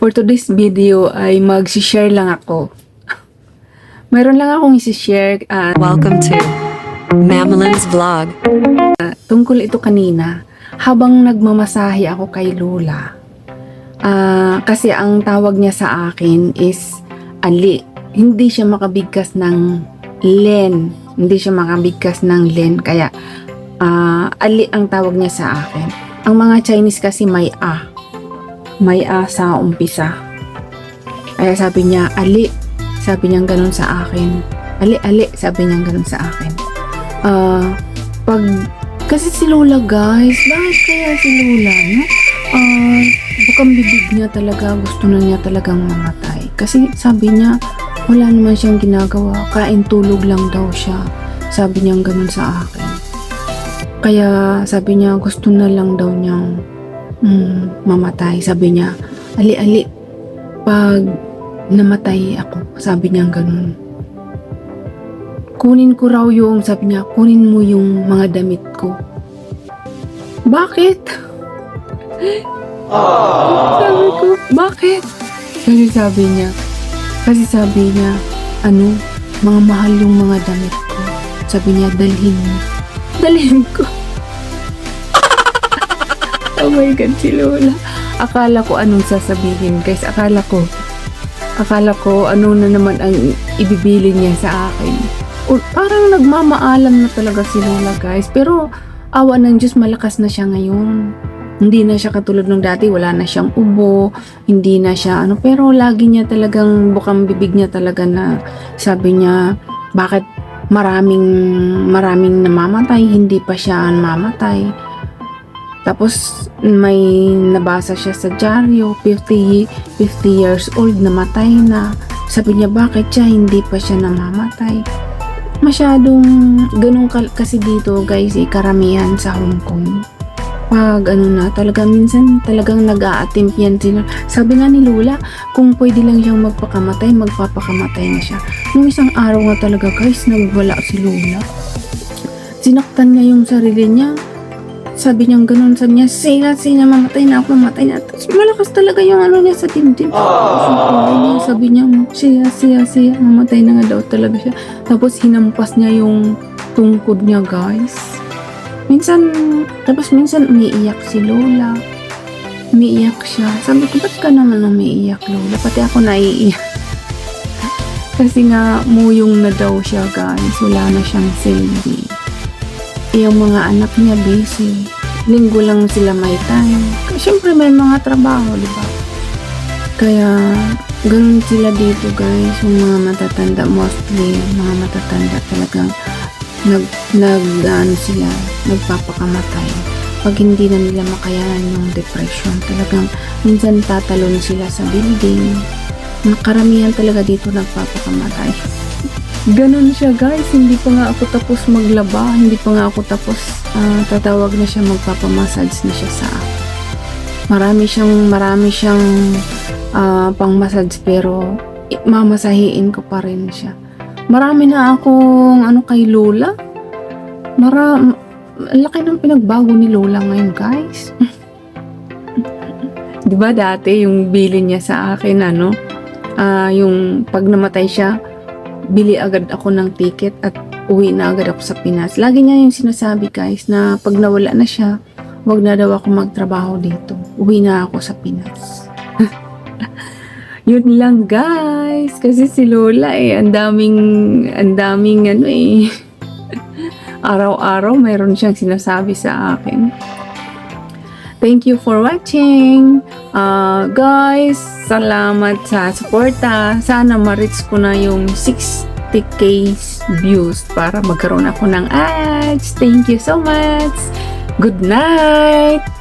For today's video ay mag-share lang ako. Mayroon lang akong isi-share ah, Welcome to Mamelin's Vlog. tungkol ito kanina habang nagmamasahe ako kay Lola. Ah, kasi ang tawag niya sa akin is Ali. Hindi siya makabigkas ng Len. Hindi siya makabigkas ng Len. Kaya ah, Ali ang tawag niya sa akin. Ang mga Chinese kasi may A. May A sa umpisa. Kaya sabi niya, Ali. Sabi niya ganun sa akin. Ali, Ali. Sabi niya ganun sa akin. Ah, pag kasi si Lola guys, bakit kaya si Lola, no? Ah, bukang bibig niya talaga, gusto na niya talagang mamatay. Kasi sabi niya, wala naman siyang ginagawa, kain tulog lang daw siya. Sabi niya ganun sa akin. Kaya sabi niya, gusto na lang daw niyang mm, mamatay. Sabi niya, ali-ali, pag namatay ako, sabi niya ganun. Kunin ko raw yung, sabi niya, kunin mo yung mga damit ko. Bakit? sabi ko, bakit? Kasi sabi niya, kasi sabi niya, ano, mga mahal yung mga damit ko. Sabi niya, dalhin mo. Dalhin ko. Oh my God, si Lola. Akala ko anong sasabihin, guys. Akala ko, akala ko ano na naman ang ibibili niya sa akin. O, parang nagmamaalam na talaga si Lola, guys. Pero, awa ng Diyos, malakas na siya ngayon. Hindi na siya katulad ng dati, wala na siyang ubo, hindi na siya ano, pero lagi niya talagang bukang bibig niya talaga na sabi niya, bakit maraming maraming namamatay, hindi pa siya mamatay. Tapos may nabasa siya sa dyaryo, 50, 50 years old, namatay na. Sabi niya, bakit siya hindi pa siya namamatay? Masyadong ganun ka- kasi dito guys, eh, karamihan sa Hong Kong pag ano na, talaga minsan talagang nag-a-attempt yan sila. Sabi nga ni Lola, kung pwede lang siyang magpakamatay, magpapakamatay na siya. Nung isang araw nga talaga guys, nagwala si Lola. Sinaktan niya yung sarili niya. Sabi niya ganun, sabi niya, sila, sila, mamatay na ako, mamatay na. Tapos malakas talaga yung ano niya sa dibdib. Yung kulay niya, sabi niya, siya, siya, siya, mamatay na nga daw talaga siya. Tapos hinampas niya yung tungkod niya guys. Minsan, tapos minsan umiiyak si Lola. Umiiyak siya. Sabi ko, ba't ka naman umiiyak, Lola? Pati ako naiiyak. Kasi nga, muyong na daw siya, guys. Wala na siyang silbi. Yung mga anak niya busy. Linggo lang sila may time. Siyempre, may mga trabaho, di ba? Kaya, ganun sila dito, guys. Yung mga matatanda, mostly, mga matatanda talagang nag, nag, ano sila, nagpapakamatay. Pag hindi na nila makayanan yung depression, talagang minsan tatalon sila sa building. Karamihan talaga dito nagpapakamatay. Ganon siya guys, hindi pa nga ako tapos maglaba, hindi pa nga ako tapos ah, tatawag na siya, magpapamassage na siya sa akin. Marami siyang, marami siyang ah, pang massage pero mamasahiin ko pa rin siya. Marami na akong ano kay Lola. Mara laki ng pinagbago ni Lola ngayon, guys. 'Di ba dati yung bili niya sa akin ano, ah yung pag namatay siya, bili agad ako ng ticket at uwi na agad ako sa Pinas. Lagi niya yung sinasabi, guys, na pag nawala na siya, wag na daw ako magtrabaho dito. Uwi na ako sa Pinas. Yun lang guys. Kasi si Lola eh, ang daming, ang daming ano eh. Araw-araw mayroon siyang sinasabi sa akin. Thank you for watching. Uh, guys, salamat sa suporta. Sana ma-reach ko na yung 60k views para magkaroon ako ng ads. Thank you so much. Good night.